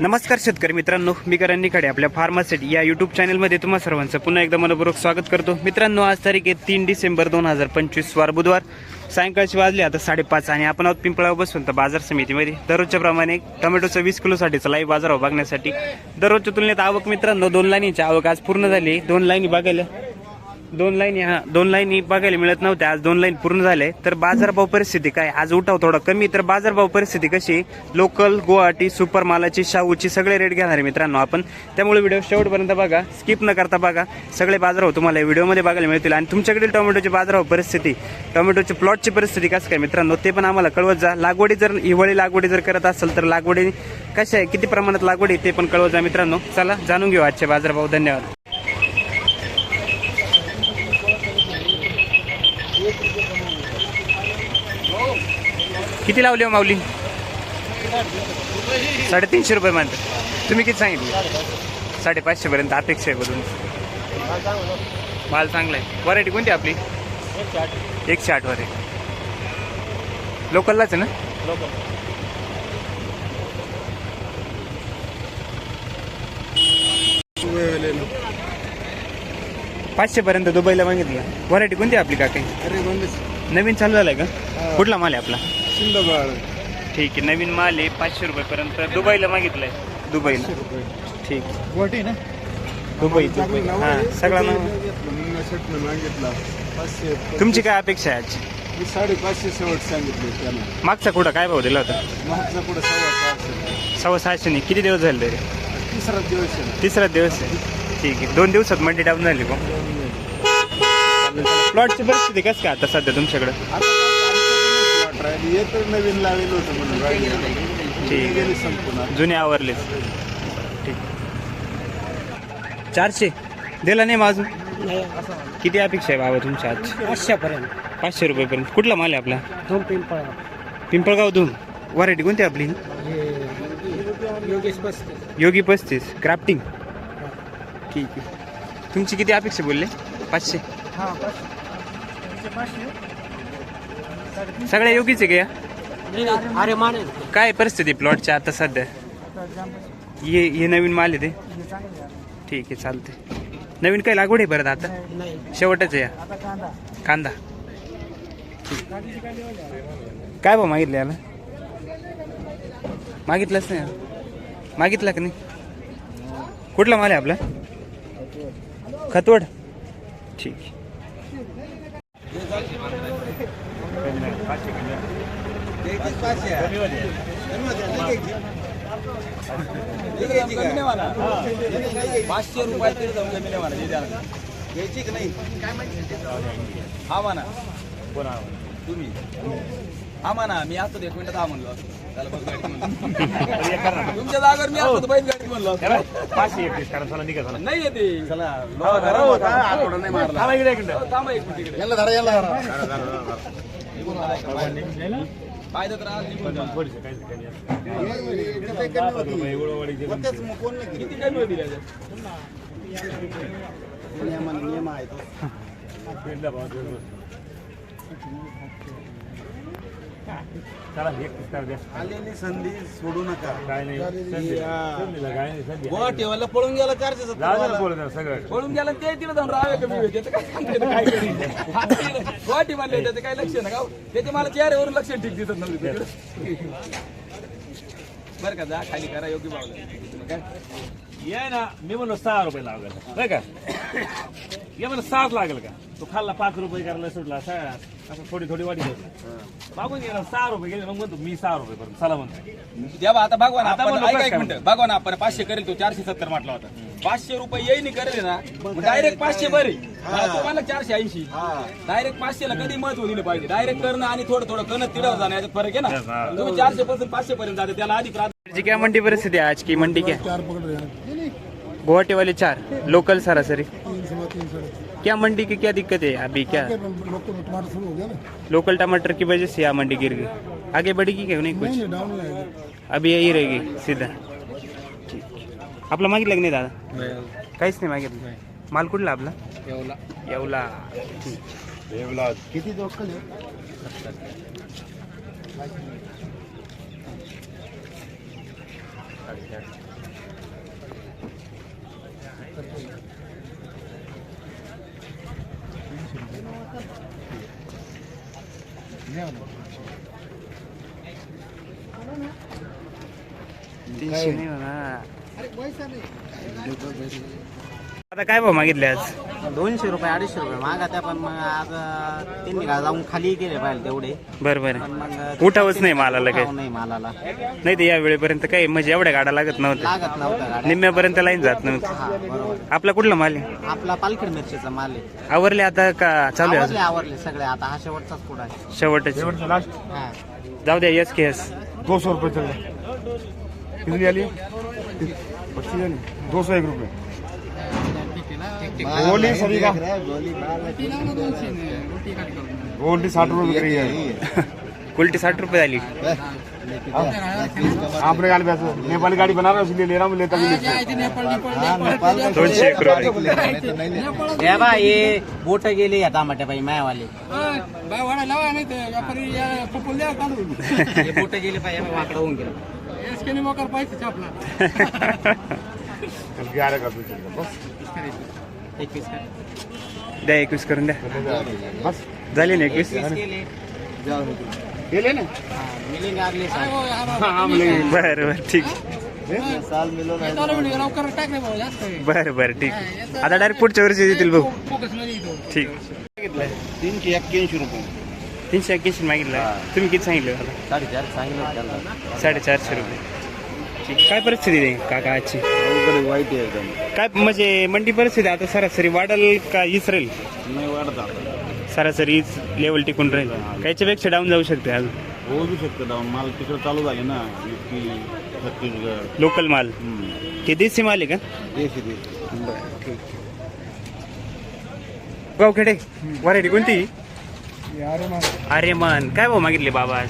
नमस्कार शेतकरी मित्रांनो मी करण निखाडे आपल्या फार्मासिटी या युट्यूब चॅनलमध्ये तुम्हा सर्वांचं पुन्हा एकदा मनपूर्वक स्वागत करतो. मित्रांनो आज तारीख आहे तीन डिसेंबर दोन हजार पंचवीस वार बुधवार. सायंकाळची वाजले आता साडेपाच आणि आपण आहोत पिंपळावर बसून तर बाजार समितीमध्ये. दररोजच्या प्रमाणे टोमॅटोचं वीस किलोसाठीचा लाईव्ह बाजार बघण्यासाठी दररोजच्या तुलनेत आवक मित्रांनो दोन लाईनीची आवक आज पूर्ण झाली दोन लाईनी बघायला दोन लाईन हा दोन लाईन बघायला मिळत नव्हत्या आज दोन लाईन पूर्ण झाले. तर बाजारभाव परिस्थिती काय? आज उठाव थोडा कमी. तर बाजारभाव परिस्थिती कशी? लोकल गुवाहाटी सुपर मालाची शाहूची सगळे रेट घेणार आहे मित्रांनो आपण. त्यामुळे व्हिडिओ शेवटपर्यंत बघा. स्किप न करता बघा. सगळे बाजारभाव तुम्हाला या व्हिडिओमध्ये बघायला मिळतील. आणि तुमच्याकडील टोमॅटोची बाजारभाव परिस्थिती टोमॅटोची प्लॉटची परिस्थिती कसं काय मित्रांनो? ते पण आम्हाला कळवत जा. लागवडी जर हिवाळी लागवडी जर करत असेल तर लागवडी कशा आहे? किती प्रमाणात लागवडी आहे ते पण कळवत जा मित्रांनो. चला जाणून घेऊ आजच्या बाजारभाव. धन्यवाद. किती लावली हो माऊली? साडेतीनशे रुपये म्हणतात. तुम्ही किती सांगितले? साडेपाचशे पर्यंत अपेक्षा आहे बघून माल चांगला आहे. व्हरायटी कोणती आपली? एकशे आठ वर लोकललाच आहे ना? पाचशे पर्यंत दुबईला मागितलं. व्हरायटी कोणती आपली काका? अरे बंदच नवीन चालू झालाय का? कुठला माल आहे आपला? शिंदबाळ ठीक आहे नवीन माल आहे पाचशे रुपयेपर्यंत. दुबईला मागितलंय. दुबईला. ठीक. आहे. गुवाहाटी ना? Dubai Dubai. हां सगळा नाव मागितलं मागितला. पाचशे तुमची काय अपेक्षा आहे आज मी साडेपाचशे शेवट सांगितले त्यांना मागचा कुठं? काय भाव दिला होता? महागचा पुढे सव्वा सहाशे. सव्वा सहाशे नाही किती दिवस झाले तरी? तिसरा दिवस आहे तिसरा दिवस आहे. ठीक आहे. दोन दिवसात मंडी डाऊन झाली का प्लॉटची परिस्थिती कसं काय आता सध्या तुमच्याकडं? आता हे तर नवीन लावेल होतं म्हणून ठीक. गेली संपूर्ण. जुने आवरलेच ठीक. चारशे. दिला नाही माझून किती अपेक्षा आहे बाबा तुमच्या आज? पाचशेपर्यंत. पाचशे रुपयेपर्यंत. कुठला माल आहे आपला? दोन पिंपळ पिंपळगाव धूम व्हरायटी कोणती आपली? योगेश पस्तीस. योगी पस्तीस. क्राफ्टिंग ठीक आहे. तुमची किती अपेक्षा बोलले? पाचशे. हा पाचशे. पाचशे. सगळ्या योगीचे का या? अरे माने. काय परिस्थिती प्लॉटच्या आता सध्या? ये हे नवीन माल आहे ते? ठीक आहे चालते नवीन काय लागवड आहे परत आता? शेवटच आहे या? कांदा. काय भाऊ मागितलं याला? मागितलंच नाही मागितला का नाही? कुठला माल आहे आपला? खतवड. ठीक पाचशे रुपये तरी जाऊन जमिनी म्हणा जे द्याल घ्यायची की नाही हा म्हणा तुम्ही हा म्हणा मी असतो एक मिनिटात हा म्हणलो. त्याला बस गाडी म्हणलो. तुमच्या जागेवर मी असतो बैल गाडी म्हणलो असतो. नाही येते चला लोहा धरा होता, आठवडा नाही मारला हो, थांबा मिनिट इकडे. पाहिजे तर आज निघून जा. किती कमी होती त्याच्यात? आलेली संधी सोडू नका. गोवा ठेवायला पळून गेला चारशे सत्तर पळून गेला ते तिला जाऊन राहावे कमी होते त्याचं काय सांगता येतं, काय त्याचं काय लक्ष ना गाव? त्याचे मला चेहऱ्यावरून लक्ष ठीक दिसत नव्हते बरं का जा खाली करा योग्य भाव काय? ये ना मी म्हणलो सहा रुपये लागेल नाही का? ये म्हणलं सहाच लागेल का? तो खाल्ला पाच रुपये करायला सुटला सहा असं थोडी थोडी वाढी मागून गेला सहा रुपये गेले मग म्हणतो मी सहा रुपये करून चला म्हणतो. जेव्हा आता भगवान आता आपण म्हणलं ऐका कसं एक काय मिनिट. भगवान आपण पाचशे करेल तो चारशे सत्तर म्हटला होता. पाचशे रुपये येईन करेल ना डायरेक्ट पाचशे बरे तुम्हाला चारशे ऐंशी. डायरेक्ट पाचशे ला कधी महत्त्व दिलं पाहिजे? डायरेक्ट करणं आणि थोडं थोडं करणं तिडव जाणं याच्यात फरक आहे ना? तुम्ही चारशे पासून पाचशे पर्यंत जाते त्याला आधी प्राधान्य जी क्या मंडी परिस्थिती है आज की? मंडी क्या? गुवाहाटी वाले चार लोकल सरासरी. क्या मंडी की क्या दिक्कत है अभी क्या? लोकल टमाटर की वजह से यहाँ मंडी गिर गई। आगे बढ़ेगी क्या? नहीं कुछ? अभी यही रहेगी सीधा। ठीक आपला मागितलं की नाही दादा? काहीच नाही मागितलं? माल कुठला आपला? येवला. ठीक किती लोकल आहे? तीनशे नाही. आता काय भाव मागितले आज? दोनशे रुपये अडीचशे रुपये मागा त्या पण मग आज अं, त्यांनी का जाऊन खाली गेले पाहिजे तेवढे. बरं बरं. उठावच नाही मालाला काय उठाव नाही मालाला. नाही ते या वेळेपर्यंत काही म्हणजे एवढ्या गाड्या लागत नव्हत्या. लागत नव्हतं गाड्या. निम्म्यापर्यंत लाईन जात नव्हती. हा बरोबर. आपला कुठला माल आहे? आपला पालखेड मिरचीचा माल आहे. आवरले आता का चालू आहे आवरले सगळे आता हा शेवटचाच पुढा आहे. शेवटच. हा. जाऊ द्या यस के यस दो सौ रुपये चल रहा कितनी वाली पच्चीस वाली दो सौ एक रुपये. गोली सभी का? गोल्डी साठ रुपये बिक रही है कुलटी साठ रुपये झाली. आपने गाड़ी पैसे नेपाली गाड़ी बना रहा हूँ इसलिए ले रहा हूँ लेता भी रुपये। हे बा बोट गेले या टमाट्या बाई मायावाले हे बोट गेले पाहिजे वाकडा होऊन गेलं ग्यारह का पीछे बस। एकवीस का? द्या एकवीस करून द्या बस। झाली ना एकवीस केले हा, मिलिंग. हाँ लेंगे बरं बरं ठीक. साल मिलो बरं बरं ठीक. आता डायरेक्ट पुढच्या वर्षी देतील भाऊ ठीक. तीनशे एक्क्याऐंशी रुपये तीनशे एक्क्याऐंशी मागितलं तुम्ही किती सांगितलं? मला साडेचार सांगितलं साडेचारशे रुपये. ठीक. काय परिस्थिती आहे काका आजची? वाईट आहे काय म्हणजे मंडी परिस्थिती आता सरासरी वाढल का इसरेल नाही वाढत. सरासरी लेवल टिकून राहील. त्याच्यापेक्षा डाऊन जाऊ शकते अजून होऊ शकतं डाऊन माल तिकडे चालू झाले ना. युपी छत्तीसगड. लोकल माल. ते देशी माल आहे का? देशी देशी. गावखेडे व्हरायटी कोणती? अरे मन काय भाऊ मागितले बाबा आज?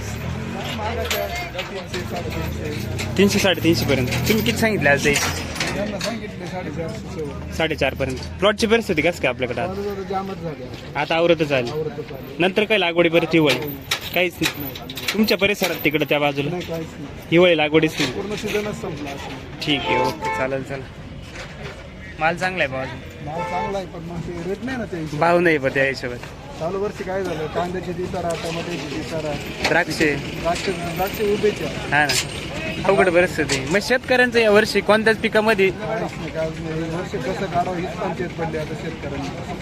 तीनशे साडेतीनशे पर्यंत. तुम्ही किती सांगितले आज द्यायची साडेचार पर्यंत. प्लॉटची परिस्थिती कसं काय आपल्याकडे आता? आता आवरतच आली. नंतर काय लागवडी परत हिवाळी? काहीच नाही. तुमच्या परिसरात तिकडे त्या बाजूला? हिवाळी लागवडीच नाही. पूर्ण सीझनच संपला ठीक आहे ओके चालेल चला. माल चांगला आहे बाजू माल चांगला आहे पण मग ते रेट नाही ना ते भाव नाही बा त्या हिशोबात. चालू वर्षी काय झालं? कांद्याची दिसारा टमाट्याची दिसारा द्राक्षे. द्राक्ष द्राक्ष उभेचे आहे. हा ना. अवघड परिस्थिती. मग शेतकऱ्यांचं या वर्षी कोणत्याच पिकामध्ये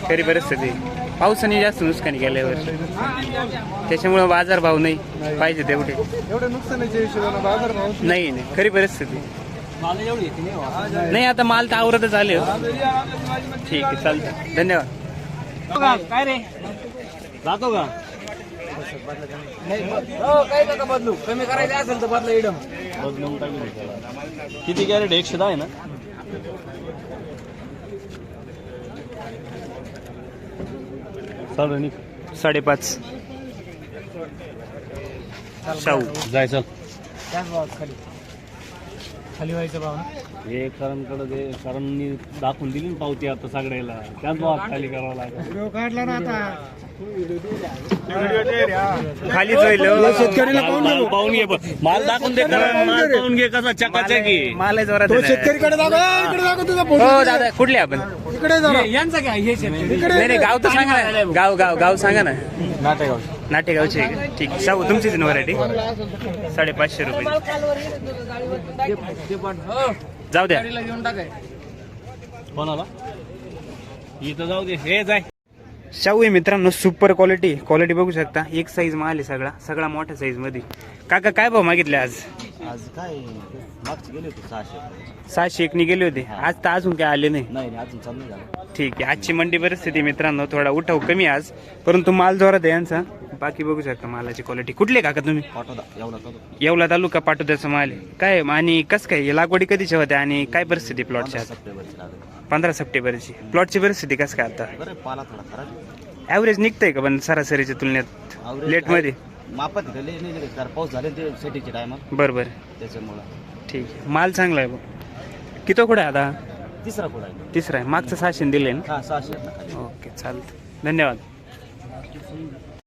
खरी परिस्थिती. पावसाने जास्त नुकसानी केलं यावर्षी त्याच्यामुळे बाजार भाव नाही. पाहिजे तेवढे. नाही. नाही खरी परिस्थिती. नाही आता माल तर आवरतच आले. हो. ठीक आहे चालतं धन्यवाद. काय रे? जातो का? काय नका बदलू कमी करायचं असेल तर बदला इडम बदलून टाकली किती कॅरेट? एकशे दहा आहे ना? चालेल साडेपाच. शाहू. जाय चल. खाली. खाली व्हायचं भाव ना? हे सरांकडे ते सरांनी दाखवून दिली ना पावती आता सगळ्याला. त्याच भावात खाली करावं लागेल. काढला ना आता. खालीच होईल हो. माल- माल पाहून घे पण. माल दाखवून दे माल पाहून घे कसा चकाचक आहे. माल आहे जोरात आहे. ना. शेतकरीकडे दाखव. ए, इकडे दाखव तुझा हो दादा कुठले आपण? इकडे जरा. यांचं काय? हे शेतकरी. नाही नाही गाव तर सांगा ना. गाव गाव गाव सांगा ना. नाटेगाव नाटेगावचे आहे का? ठीक. शाहू तुमचीच व्हरायटी साडेपाचशे रुपये. जाऊ द्या. कोणाला? इथं जाऊ दे. हे जाय. शाहू आहे मित्रांनो सुपर क्वालिटी क्वालिटी बघू शकता. एक साईज माल आहे सगळा सगळा मोठ्या साईजमध्ये. काका काय भाव मागितले आज? आज काय मागचे गेले होते सहाशे सहाशे एकनी गेले होते. आज तर अजून काय आले नाही. नाही अजून चालू झालं. ठीक आहे आजची मंडी परिस्थिती मित्रांनो थोडा उठाव कमी आज. परंतु माल जोरात आहे यांचा. बाकी बघू शकता मालाची क्वालिटी कुठले काका तुम्ही? पाठवता एवढा करू येवला तालुका पाटोद्याचा माल आहे. काय आणि कसं काय लागवडी कधीच्या होत्या आणि काय परिस्थिती प्लॉटची आज? सप्टेंबरची लागेल पंधरा सप्टेंबरची. प्लॉटची परिस्थिती कसं काय आता? बरं पाला थोडा खराब ॲव्हरेज निघतंय का पण सरासरीच्या तुलनेत? Average लेटमध्ये. मापात गेले नाही पाऊस झाले ते टायमात बरं बरं त्याच्यामुळं. ठीक आहे. माल चांगला आहे बघ. किती कुठे आता? तिसरा कुठं आहे? तिसरा आहे. मागचं सहाशे दिले ना? हा सहाशे ओके चालतं धन्यवाद.